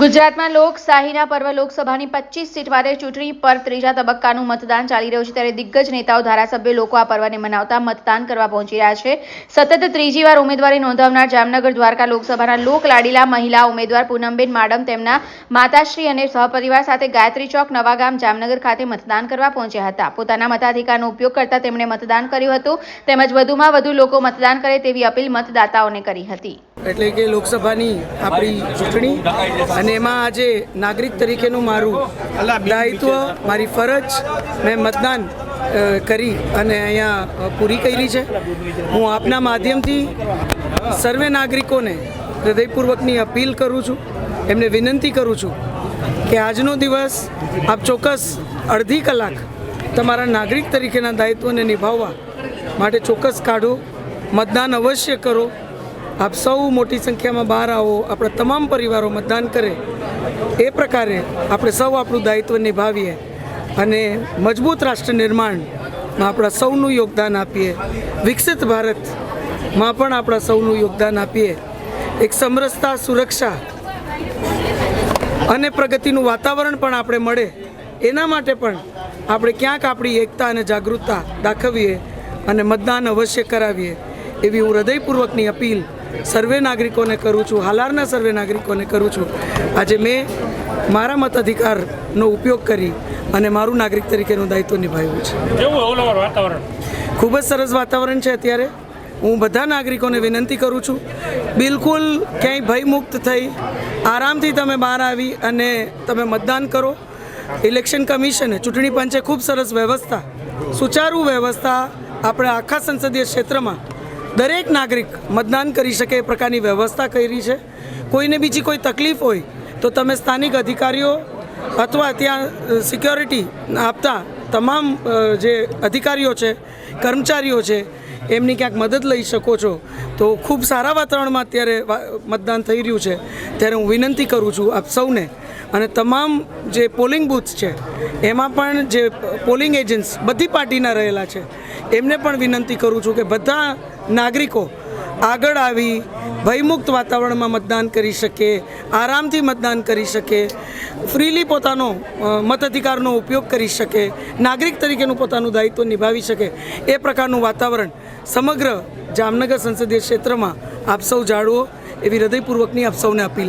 ગુજરાતમાં લોકશાહીના પર્વ લોકસભાની પચીસ સીટ માટે ચૂંટણી પર ત્રીજા તબક્કાનું મતદાન ચાલી રહ્યું છે. ત્યારે દિગ્ગજ નેતાઓ, ધારાસભ્ય લોકો આ પર્વને મનાવતા મતદાન કરવા પહોંચી રહ્યા છે. સતત ત્રીજી વાર ઉમેદવારી નોંધાવનાર જામનગર, દ્વારકા લોકસભાના લોક લાડીલા મહિલા ઉમેદવાર પૂનમબેન માડમ તેમના માતાશ્રી અને સહપરિવાર સાથે ગાયત્રી ચોક, નવાગામ, જામનગર ખાતે મતદાન કરવા પહોંચ્યા હતા. પોતાના મતાધિકારનો ઉપયોગ કરતા તેમણે મતદાન કર્યું હતું. તેમજ વધુમાં વધુ લોકો મતદાન કરે તેવી અપીલ મતદાતાઓને કરી હતી. એટલે કે લોકસભાની આપણી ચૂંટણી અને એમાં આજે નાગરિક તરીકેનું મારું દાયિત્વ, મારી ફરજ મેં મતદાન કરી અને અહીંયા પૂરી કરી છે. હું આપના માધ્યમથી સર્વે નાગરિકોને હૃદયપૂર્વકની અપીલ કરું છું, એમને વિનંતી કરું છું કે આજનો દિવસ આપ ચોક્કસ અડધી કલાક તમારા નાગરિક તરીકેના દાયિત્વને નિભાવવા માટે ચોક્કસ કાઢો, મતદાન અવશ્ય કરો. આપ સૌ મોટી સંખ્યામાં બહાર આવો, આપણા તમામ પરિવારો મતદાન કરે. એ પ્રકારે આપણે સૌ આપણું દાયિત્વ નિભાવીએ અને મજબૂત રાષ્ટ્ર નિર્માણમાં આપણા સૌનું યોગદાન આપીએ. વિકસિત ભારતમાં પણ આપણા સૌનું યોગદાન આપીએ. એક સમરસતા, સુરક્ષા અને પ્રગતિનું વાતાવરણ પણ આપણે મળે. એના માટે પણ આપણે ક્યાંક આપણી એકતા અને જાગૃતતા દાખવીએ અને મતદાન અવશ્ય કરાવીએ. એવી હું હૃદયપૂર્વકની અપીલ સર્વે નાગરિકોને કરું છું હાલારના સર્વે નાગરિકોને કરું છું. આજે મેં મારા મતાધિકારનો ઉપયોગ કરી અને મારું નાગરિક તરીકેનું દાયિત્વ નિભાવ્યું છે. વાતાવરણ? ખૂબ જ સરસ વાતાવરણ છે અત્યારે. હું બધા નાગરિકોને વિનંતી કરું છું બિલકુલ ક્યાંય ભયમુક્ત થઈ આરામથી તમે બહાર આવી અને તમે મતદાન કરો. ઇલેક્શન કમિશને ચૂંટણી પંચે ખૂબ સરસ વ્યવસ્થા સુચારુ વ્યવસ્થા આપણે આખા સંસદીય ક્ષેત્રમાં દરેક નાગરિક મતદાન કરી શકે એ પ્રકારની વ્યવસ્થા કરી છે. કોઈને બીજી કોઈ તકલીફ હોય તો તમે સ્થાનિક અધિકારીઓ અથવા ત્યાં સિક્યોરિટી આપતા તમામ જે અધિકારીઓ છે, કર્મચારીઓ છે એમની ક્યાંક મદદ લઈ શકો છો. તો ખૂબ સારા વાતાવરણમાં અત્યારે મતદાન થઈ રહ્યું છે. ત્યારે હું વિનંતી કરું છું આપ સૌને અને તમામ જે પોલિંગ બૂથ્સ છે, એમાં પણ જે પોલિંગ એજન્ટ્સ બધી પાર્ટીના રહેલા છે, એમને પણ વિનંતી કરું છું કે બધા નાગરિકો આગળ આવી ભયમુક્ત વાતાવરણમાં મતદાન કરી શકે, આરામથી મતદાન કરી શકે, ફ્રીલી પોતાનો મત મતાધિકારનો ઉપયોગ કરી શકે, નાગરિક તરીકેનું પોતાનું દાયિત્વ નિભાવી શકે, એ પ્રકારનું વાતાવરણ સમગ્ર જામનગર સંસદીય ક્ષેત્રમાં આપ સૌ જાળવો એવી હૃદયપૂર્વકની આપ સૌને અપીલ